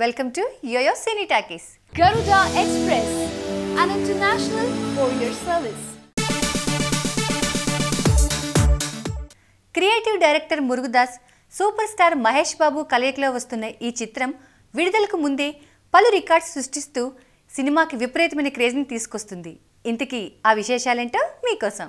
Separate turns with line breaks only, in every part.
Welcome to YoYo Cine Talkies
Garuda Express, an international courier service.
Creative director Murugadoss super star Mahesh Babu కలయికలో వస్తున్న ఈ చిత్రం విడుదలకు ముందే పలు రికార్డ్స్ సృష్టిస్తూ సినిమాకి విపరీతమైన క్రేజ్ని తీసుకొస్తుంది. ఇంతకీ ఆ విశేషాలేంటో మీకోసం.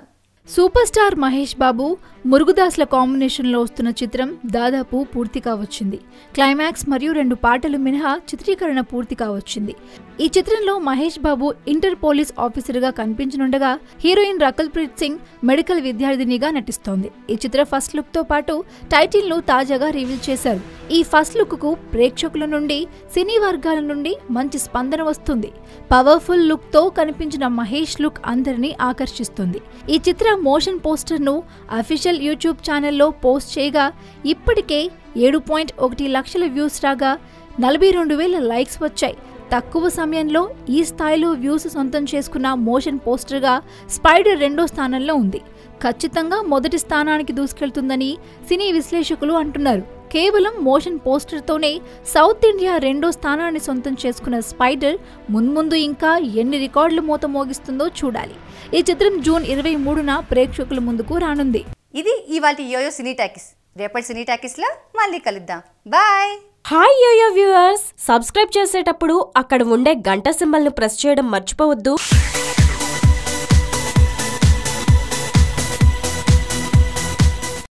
సూపర్ స్టార్ మహేష్ బాబు మురుగుదాస్ల కాంబినేషన్లో వస్తున్న చిత్రం దాదాపు పూర్తి కావచ్చింది. క్లైమాక్స్ మరియు రెండు పాటలు మినహా చిత్రీకరణ పూర్తి కావచ్చింది. ఈ చిత్రంలో మహేష్ బాబు ఇంటర్ పోలీస్ ఆఫీసర్గా కనిపించనుండగా హీరోయిన్ రకుల్ ప్రీత్ సింగ్ మెడికల్ విద్యార్థినిగా నటిస్తోంది. ఈ చిత్ర ఫస్ట్ లుక్తో పాటు టైటిల్ను తాజాగా రివీల్ చేశారు. ఈ ఫస్ట్ లుక్కు ప్రేక్షకుల నుండి సినీ వర్గాల నుండి మంచి స్పందన వస్తుంది. పవర్ఫుల్ లుక్తో కనిపించిన మహేష్ లుక్ అందరినీ ఆకర్షిస్తుంది. ఈ చిత్ర మోషన్ పోస్టర్ను అఫీషియల్ యూట్యూబ్ ఛానల్లో పోస్ట్ చేయగా ఇప్పటికే ఏడు పాయింట్ ఒకటి లక్షల వ్యూస్ రాగా నలభై రెండు వేల లైక్స్ వచ్చాయి. తక్కువ సమయంలో ఈ స్థాయిలో వ్యూస్ సొంతం చేసుకున్న మోషన్ పోస్టర్గా స్పైడర్ రెండో స్థానంలో ఉంది. ఖచ్చితంగా మొదటి స్థానానికి దూసుకెళ్తుందని సినీ విశ్లేషకులు అంటున్నారు. కేవలం మోషన్ పోస్టర్తోనే సౌత్ ఇండియా రెండో స్థానాన్ని సొంతం చేసుకున్న స్పైడర్ మున్ముందు ఇంకా ఎన్ని రికార్డులు మూత మోగిస్తుందో చూడాలి. ఈ చిత్రం జూన్ ఇరవై మూడున ప్రేక్షకుల ముందుకు రానుంది.
ఇది ఇవాళ యోయో సినీ టాకీస్ రేపటి సినీ టాకీస్లో మళ్ళీ కలుద్దాం. Bye!
Hi YoYo viewers! Subscribe చేసేటప్పుడు అక్కడ ఉండే గంట సింబల్ను ప్రెస్ చేయడం మర్చిపోవద్దు.